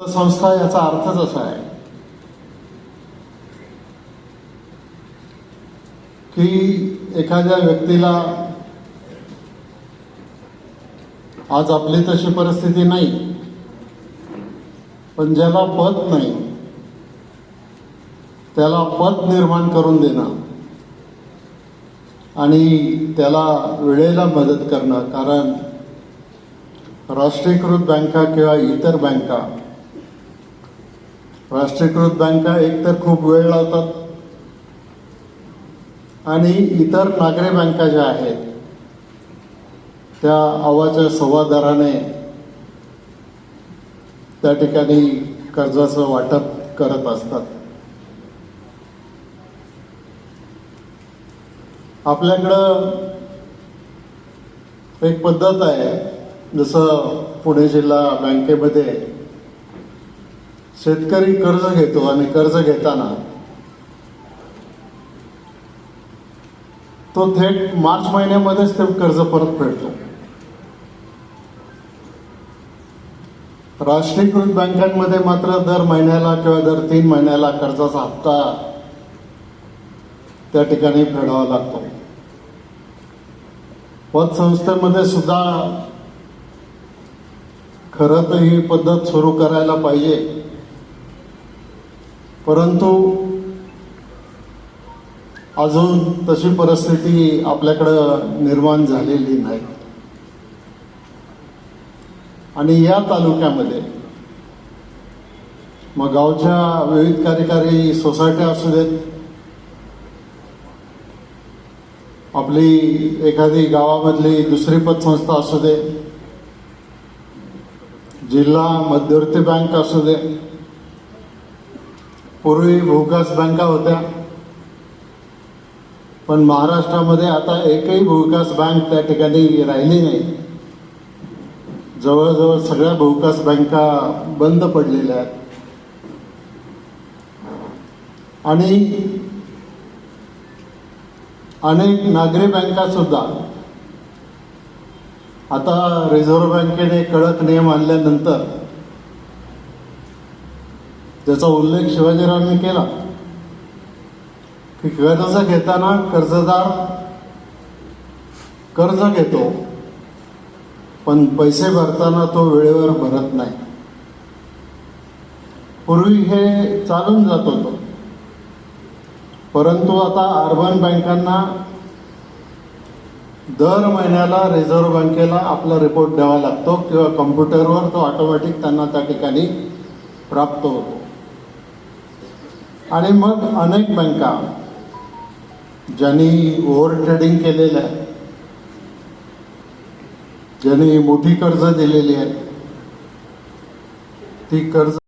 संस्था याचा अर्थच असा आहे की एखाद्या व्यक्तीला आज आपली तशी परिस्थिती नाही पण ज्याला पद नाही त्याला पद निर्माण करून देणं आणि त्याला वेळेला मदत करणं. कारण राष्ट्रीयकृत बँका किंवा इतर बँका राष्ट्रीयकृत बँका एकतर खूप वेळ लावतात. आणि इतर नागरी बँका ज्या आहेत त्या आवाच्या सव्वा दराने त्या ठिकाणी कर्जाचं वाटप करत असतात. आपल्याकडं एक पद्धत आहे जसं पुणे जिल्हा बँकेमध्ये शेतकरी कर्ज घेतो आणि कर्ज घेताना तो थेट मार्च महिन्यामध्येच ते कर्ज परत फेडतो. राष्ट्रीयकृत बँकांमध्ये मात्र दर महिन्याला किंवा दर तीन महिन्याला कर्जाचा हप्ता त्या ठिकाणी फेडावा लागतो. पतसंस्थेमध्ये सुद्धा खरं तर ही पद्धत सुरू करायला पाहिजे. परंतु अजून तशी परिस्थिती आपल्याकडं निर्माण झालेली नाही. आणि या तालुक्यामध्ये मग गावच्या विविध कार्यकारी सोसायट्या असू देत आपली एखादी गावामधली दुसरी पतसंस्था असू दे जिल्हा मध्यवर्ती बँक असू दे पूर्वी भूविकास बँका होत्या. पण महाराष्ट्रामध्ये आता एकही भूविकास बँक त्या ठिकाणी राहिली नाही. जवळजवळ सगळ्या भूविकास बँका बंद पडलेल्या आहेत. आणि अनेक नागरी बँका सुद्धा आता रिझर्व्ह बँकेने कडक नियम आणल्यानंतर त्याचा उल्लेख शिवाजीरावांनी केला की कर्ज घेताना कर्जदार कर्ज घेतो पण पैसे भरताना तो वेळेवर भरत नाही. पूर्वी हे चालून जात होतं. परंतु आता अर्बन बँकांना दर महिन्याला रिझर्व्ह बँकेला आपला रिपोर्ट द्यावा लागतो किंवा कम्प्युटरवर तो ऑटोमॅटिक त्यांना त्या ठिकाणी प्राप्त होतो. आणि मग अनेक बँका ज्यांनी ओव्हर ट्रेडिंग केलेलं आहे ज्यांनी मोठी कर्ज दिलेली आहेत ती कर्ज